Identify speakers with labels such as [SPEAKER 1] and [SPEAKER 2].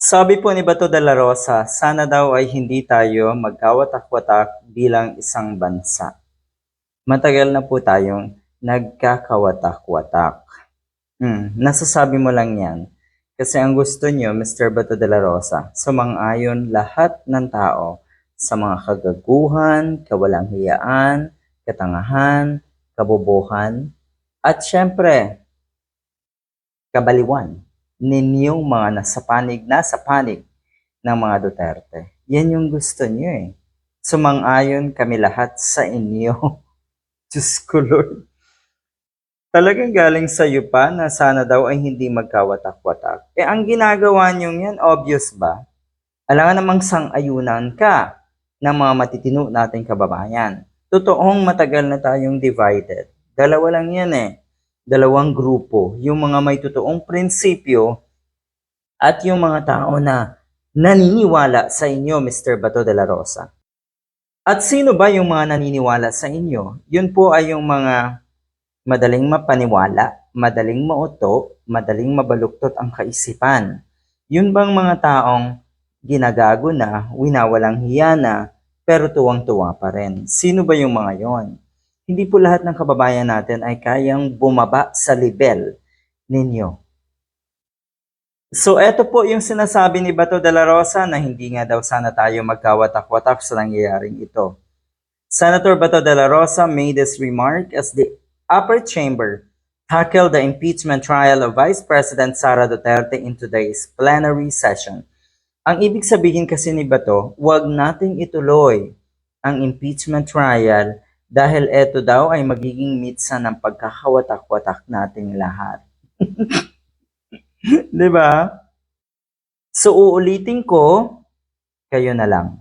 [SPEAKER 1] Sabi po ni Bato de la Rosa, sana daw ay hindi tayo magkawatak-watak bilang isang bansa. Matagal na po tayong nagkakawatak-watak. Hmm, nasasabi mo lang yan. Kasi ang gusto niyo, Mr. Bato de la Rosa, sumang-ayon lahat ng tao sa mga kagaguhan, kawalang hiyaan, katangahan, kabobohan, at syempre, kabaliwan ninyong mga nasa panig, nasa panig ng mga Duterte. Yan yung gusto niyo eh. Sumang-ayon kami lahat sa inyo. Diyos ko Lord. Talagang galing sa iyo pa na sana daw ay hindi magkawatak-watak. Eh ang ginagawa niyo yan, obvious ba? Alangan namang sang-ayunan ka ng mga matitino nating kababayan. Totoong matagal na tayong divided. Dalawa lang yan eh dalawang grupo, yung mga may totoong prinsipyo at yung mga tao na naniniwala sa inyo, Mr. Bato de la Rosa. At sino ba yung mga naniniwala sa inyo? Yun po ay yung mga madaling mapaniwala, madaling mauto, madaling mabaluktot ang kaisipan. Yun bang mga taong ginagago na, winawalang hiya na, pero tuwang-tuwa pa rin? Sino ba yung mga yon? Hindi po lahat ng kababayan natin ay kayang bumaba sa level ninyo. So, eto po yung sinasabi ni Bato de la Rosa na hindi nga daw sana tayo magkawatak-watak sa nangyayaring ito. Senator Bato de la Rosa made this remark as the upper chamber tackled the impeachment trial of Vice President Sara Duterte in today's plenary session. Ang ibig sabihin kasi ni Bato, huwag nating ituloy ang impeachment trial dahil eto daw ay magiging mitsa ng pagkakawatak-watak nating lahat. 'Di ba? So uulitin ko, kayo na lang.